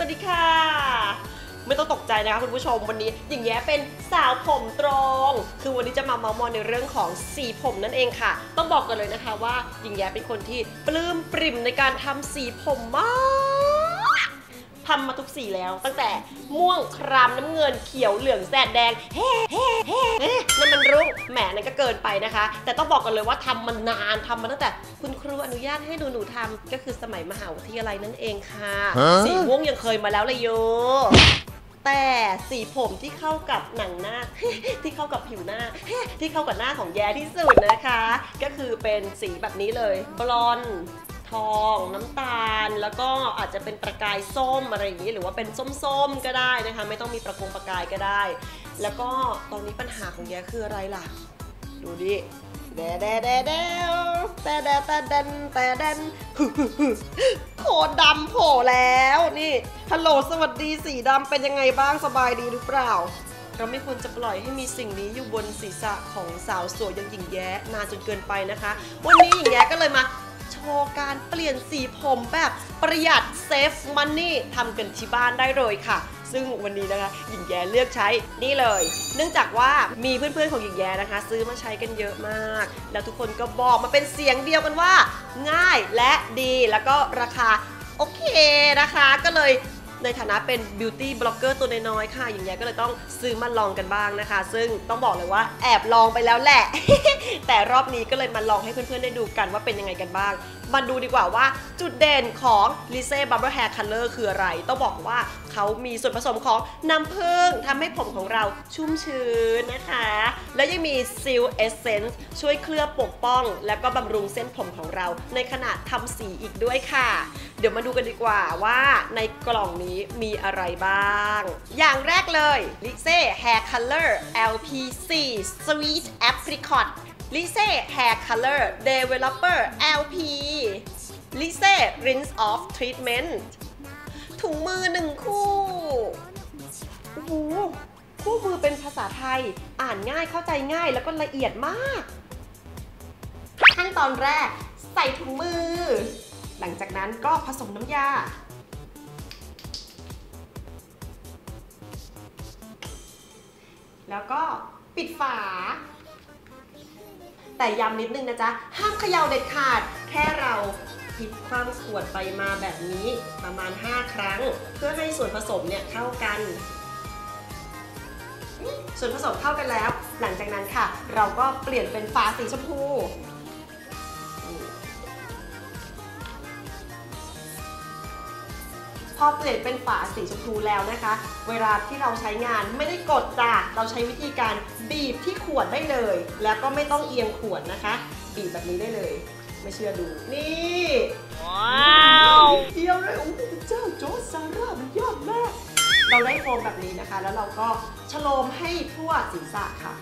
สวัสดีค่ะ ไม่ต้องตกใจนะคะคุณผู้ชมวันนี้หญิงแย้เป็นสาวผมตรง คือวันนี้จะมาเมาส์มอยในเรื่องของสีผมนั่นเองค่ะ ต้องบอกกันเลยนะคะว่าหญิงแย้เป็นคนที่ปลื้มปริ่มในการทำสีผมมาก ทำมาทุกสีแล้ว ตั้งแต่ม่วงครามน้ำเงินเขียวเหลืองแสดแดงเฮ้เฮ้เฮ้เฮ้นั่นมันรุ้งแหมนั่นก็เกินไปนะคะ แต่ต้องบอกกันเลยว่าทำมานานทำมาตั้งแต่คุณครูอนุญาตให้หนูหนูๆทำก็คือสมัยมหาวิทยาลัยนั่นเองค่ะฮะสีม่วงยังเคยมาแล้วเลยโยแต่สีผมที่เข้ากับหนังหน้า ที่เข้ากับผิวหน้า ที่เข้ากับหน้าของแย้ที่สุดนะคะ ก็คือเป็นสีแบบนี้เลยบลอนด์ ทองน้ำตาล แล้วก็อาจจะเป็นประกายส้มอะไรอย่างนี้ หรือว่าเป็นส้มๆก็ได้นะคะ ไม่ต้องมีประกงประกายก็ได้ แล้วก็ตอนนี้ปัญหาของแย้คืออะไรล่ะ ดูดิแดแดแดแดแต่แดแต่แดนแต่แดนโคตรดำโผล่แล้วนี่ฮัลโหลสวัสดีสีดำเป็นยังไงบ้างสบายดีหรือเปล่า เราไม่ควรจะปล่อยให้มีสิ่งนี้อยู่บนศีรษะของสาวสวยอย่างหญิงแย้นานจนเกินไปนะคะ วันนี้หญิงแย้ก็เลยมา ว์การเปลี่ยนสีผมแบบประหยัดเซฟมันนี่ทำกันที่บ้านได้เลยค่ะ ซึ่งวันนี้นะคะหญิงแย้เลือกใช้นี่เลย เนื่องจากว่ามีเพื่อนๆของหญิงแย้นะคะ ซื้อมาใช้กันเยอะมาก แล้วทุกคนก็บอกมาเป็นเสียงเดียวกันว่า ง่ายและดีแล้วก็ราคาโอเคนะคะ ก็เลย ในฐานะเป็นบิวตี้บล็อกเกอร์ตัวน้อยๆค่ะหญิงแย้ก็เลยต้องซื้อมาลองกันบ้างนะคะ ซึ่งต้องบอกเลยว่าแอบลองไปแล้วแหละ แต่รอบนี้ก็เลยมาลองให้เพื่อนๆได้ดูกันว่าเป็นยังไงกันบ้าง มาดูดีกว่าว่าจุดเด่นของ l i s e Bubble Hair Color คืออะไร ต้องบอกว่าเขามีส่วนผสมของน้ำผึ้งทำให้ผมของเราชุ่มชื้นนะคะ แล้วยังมี Seal Essence ช่วยเคลือบปกป้อง และก็บำรุงเส้นผมของเรา ในขณะทำสีอีกด้วยค่ะ เดี๋ยวมาดูกันดีกว่าว่าในกล่องนี้มีอะไรบ้าง อย่างแรกเลย l i s e Hair Color LPC Sweet Apricot l i s e Hair Color Developer LP l i s e Rinse Off Treatment ถุงมือหนึ่งคู่โอ้โหคู่มือเป็นภาษาไทย อ่านง่ายเข้าใจง่ายแล้วก็ละเอียดมาก ขั้นตอนแรก ใส่ถุงมือ หลังจากนั้นก็ผสมน้ำยา แล้วก็ปิดฝา แต่ย้ำนิดนึงนะจ๊ะ ห้ามเขย่าเด็ดขาด แค่เราพลิกคว่ำขวดไปมาแบบนี้ประมาณ 5 ครั้ง เพื่อให้ส่วนผสมเนี่ยเข้ากัน ส่วนผสมเข้ากันแล้ว หลังจากนั้นค่ะ เราก็เปลี่ยนเป็นฝาสีชมพู พอเปลี่ยนเป็นฝาสีชมพูแล้วนะคะ เวลาที่เราใช้งานไม่ได้กดจ้ะเราใช้วิธีการบีบที่ขวดได้เลย แล้วก็ไม่ต้องเอียงขวดนะคะ บีบแบบนี้ได้เลย ไม่เชื่อดู นี่ว้าวเดียวเลยโอ้โหพระเจ้าโจอร์จซาร่ามันยอดมากเราได้โฟมแบบนี้นะคะ แล้วเราก็ชโลมให้ทั่วศีรษะค่ะ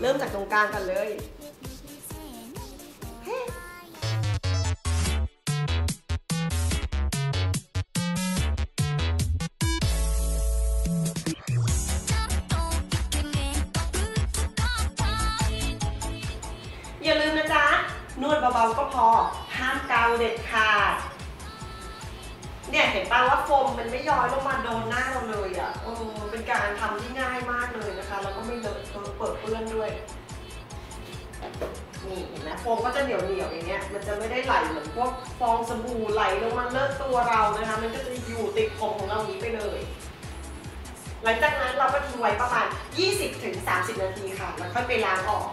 เริ่มจากตรงกลางกันเลย เบาๆก็พอห้ามเกาเด็ดขาดเนี่ยเห็นป่าว่าโฟมมันไม่ย้อยลงมาโดนหน้าเราเลยอะเออเป็นการทำที่ง่ายมากเลยนะคะ แล้วก็ไม่เลอะเปิดเปื้อนด้วยนี่เห็นไหมโฟมก็จะเหนียวเหนียวๆอย่างเงี้ยมันจะไม่ได้ไหลเหมือนพวกฟองสบู่ไหลลงมาเลอะตัวเรานะคะ มันก็จะอยู่ติดผมของเรางนี้ไปเลย หลังจากนั้นเราก็ทิ้งไว้ประมาณ 20-30 นาทีค่ะ แล้วค่อยไปล้างออก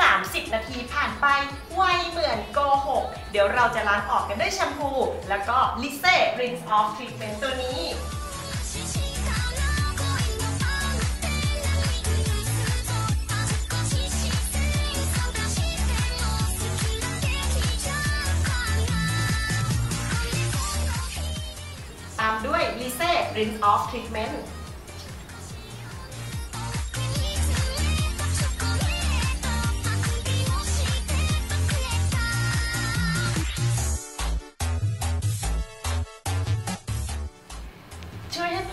30 นาทีผ่านไป ไวเหมือนโกหก เดี๋ยวเราจะล้างออกกันด้วยแชมพู แล้วก็ลิเซ่ Rinse Off Treatment ตัวนี้ตามด้วยลิเซ่ Rinse Off Treatment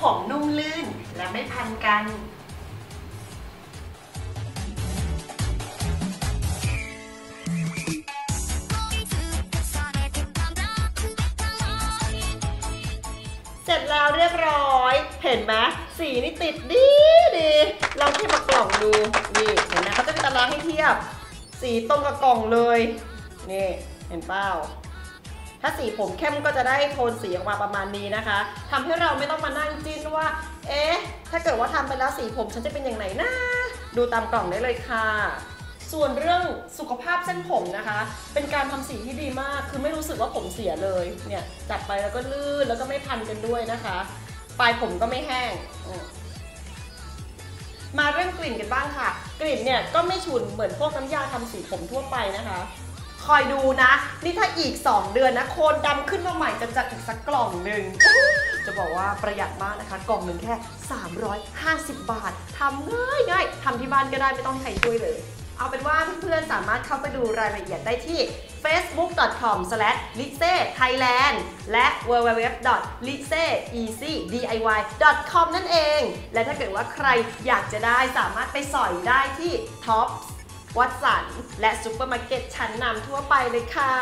ผมนุ่มลื่นและไม่พันกัน「เสร็จแล้วเรียบร้อย เห็นไหมสีนี่ติดดีดีเราเทียบกับกล่องดู นี่เห็นไหมเขาจะมีตารางให้เทียบ สีตรงกับกล่องเลย นี่ เห็นเปล่า ถ้าสีผมเข้มก็จะได้โทนสีออกมาประมาณนี้นะคะทำให้เราไม่ต้องมานั่งจิ้นว่า เอ๊ะ ถ้าเกิดว่าทำไปแล้วสีผมฉันจะเป็นอย่างไหนนะ ดูตามกล่องได้เลยค่ะส่วนเรื่องสุขภาพเส้นผมนะคะ เป็นการทำสีที่ดีมาก คือไม่รู้สึกว่าผมเสียเลย เนี่ยจัดไปแล้วก็ลื่นแล้วก็ไม่พันกันด้วยนะคะ ปลายผมก็ไม่แห้งมมาเรื่องกลิ่นกันบ้างค่ะ กลิ่นเนี่ยก็ไม่ฉุนเหมือนพวกน้ำยาทำสีผมทั่วไปนะคะ คอยดูนะ นี่ถ้าอีก 2 เดือนนะโคนดำขึ้นมาใหม่จะจัดอีกสักกล่องหนึ่งจะบอกว่าประหยัดมากนะคะ กล่องหนึ่งแค่ 350 บาททำง่ายง่ายทำที่บ้านก็ได้ไม่ต้องให้ใครช่วยเลย เอาเป็นว่าเพื่อนๆสามารถเข้าไปดูรายละเอียดได้ที่ facebook.com/litsethailand และ www.litseeasydiy.com นั่นเอง และถ้าเกิดว่าใครอยากจะได้สามารถไปสอยได้ที่ Tops วัดสันและซูเปอร์มาร์เก็ตชั้นนำทั่วไปเลยค่ะ